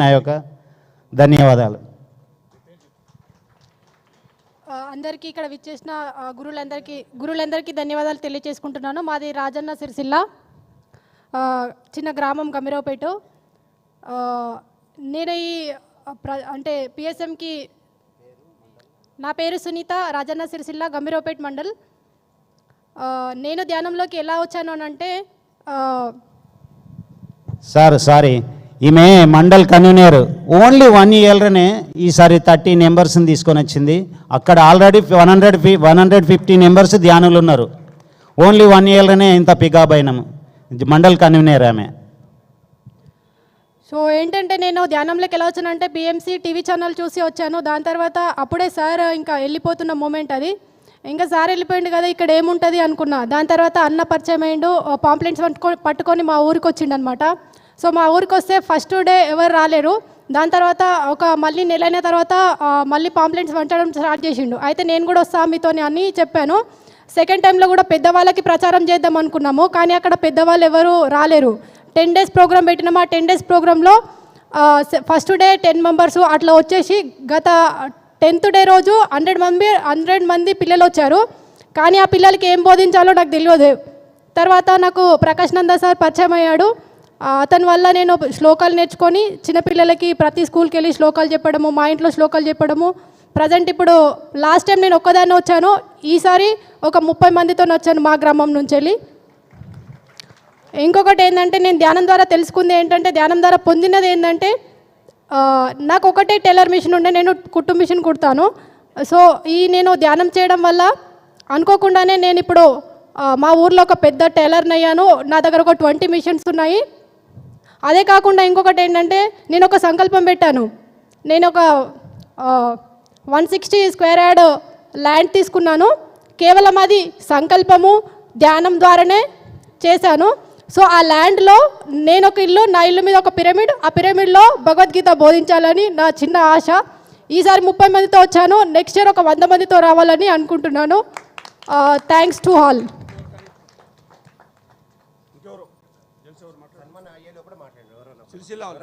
నా యొక్క ధన్యవాదాలు. అందరికీ ఇక్కడ విచ్చేసిన గురువులందరికీ గురువులందరికీ ధన్యవాదాలు తెలియజేసుకుంటున్నాను మాది రాజన్న సిరిసిల్ల చిన్న గ్రామం గమిరావుపేట నేను ఈ ప్ర అంటే పిఎస్ఎంకి నా పేరు సునీత రాజన్న సిరిసిల్ల గంభీరావుపేట మండల్. నేను ధ్యానంలోకి ఎలా వచ్చాను అని అంటే సార్ సారీ. ఈమె మండల్ కన్వీనర్. ఓన్లీ వన్ ఇయర్లోనే ఈసారి థర్టీ మెంబర్స్ని తీసుకొని వచ్చింది. అక్కడ ఆల్రెడీ వన్ హండ్రెడ్ ఫి వన్ హండ్రెడ్ ఫిఫ్టీ మెంబర్స్ ధ్యానులు ఉన్నారు. ఓన్లీ వన్ ఇయర్లోనే ఇంత పికప్ అయినాము. మండల్ కన్వీనర్ ఆమె. సో ఏంటంటే నేను ధ్యానంలోకి ఎలా వచ్చానంటే పిఎంసి టీవీ ఛానల్ చూసి వచ్చాను. దాని తర్వాత అప్పుడే సార్ ఇంకా వెళ్ళిపోతున్న మూమెంట్ అది. ఇంకా సార్ వెళ్ళిపోయింది కదా ఇక్కడ ఏముంటుంది అనుకున్నా. దాని తర్వాత అన్న పరిచయం అయ్యిండు పాంప్లెంట్స్ పట్టుకొని పట్టుకొని మా ఊరికి వచ్చిండనమాట. సో మా ఊరికి వస్తే ఫస్ట్ డే ఎవరు రాలేరు. దాని తర్వాత ఒక మళ్ళీ నెలైన తర్వాత మళ్ళీ పాంప్లెంట్స్ వంటడం స్టార్ట్ చేసిండు. అయితే నేను కూడా వస్తా మీతోని అని చెప్పాను. సెకండ్ టైంలో కూడా పెద్దవాళ్ళకి ప్రచారం చేద్దాం అనుకున్నాము కానీ అక్కడ పెద్దవాళ్ళు ఎవరు రాలేరు. టెన్ డేస్ ప్రోగ్రామ్ పెట్టినాము ఆ టెన్ డేస్ ప్రోగ్రాంలో ఫస్ట్ డే టెన్ మెంబర్స్ అట్లా వచ్చేసి గత టెన్త్ డే రోజు హండ్రెడ్ మంది హండ్రెడ్ మంది పిల్లలు వచ్చారు. కానీ ఆ పిల్లలకి ఏం బోధించాలో నాకు తెలియదు. తర్వాత నాకు ప్రకాష్ నంద సార్ పరిచయం అయ్యాడు. అతని వల్ల నేను శ్లోకాలు నేర్చుకొని చిన్నపిల్లలకి ప్రతి స్కూల్కి వెళ్ళి శ్లోకాలు చెప్పడము మా ఇంట్లో శ్లోకాలు చెప్పడము. ప్రజెంట్ ఇప్పుడు లాస్ట్ టైం నేను ఒక్కదాన్ని వచ్చాను. ఈసారి ఒక ముప్పై మందితో వచ్చాను మా గ్రామం నుంచి వెళ్ళి ఇంకొకటి ఏంటంటే నేను ధ్యానం ద్వారా తెలుసుకుంది ఏంటంటే ధ్యానం ద్వారా పొందినది ఏంటంటే నాకు ఒకటే టైలర్ మిషన్ ఉండే నేను కుట్టు మిషన్ కుడతాను. సో ఈ నేను ధ్యానం చేయడం వల్ల అనుకోకుండానే నేను ఇప్పుడు మా ఊర్లో ఒక పెద్ద టైలర్ని అయ్యాను నా దగ్గర ఒక ట్వంటీ మిషన్స్ ఉన్నాయి. అదే కాకుండా ఇంకొకటి ఏంటంటే నేను ఒక సంకల్పం పెట్టాను. నేను ఒక one sixty square yard land తీసుకున్నాను. కేవలం అది సంకల్పము ధ్యానం ద్వారానే చేశాను. సో ఆ ల్యాండ్లో నేను ఒక ఇల్లు నా ఇల్లు మీద ఒక పిరమిడ్ ఆ పిరమిడ్లో భగవద్గీత బోధించాలని నా చిన్న ఆశ. ఈసారి ముప్పై మందితో వచ్చాను నెక్స్ట్ ఇయర్ ఒక వంద మందితో రావాలని అనుకుంటున్నాను. Thanks to all. సిరిసిల్ల వాళ్ళు.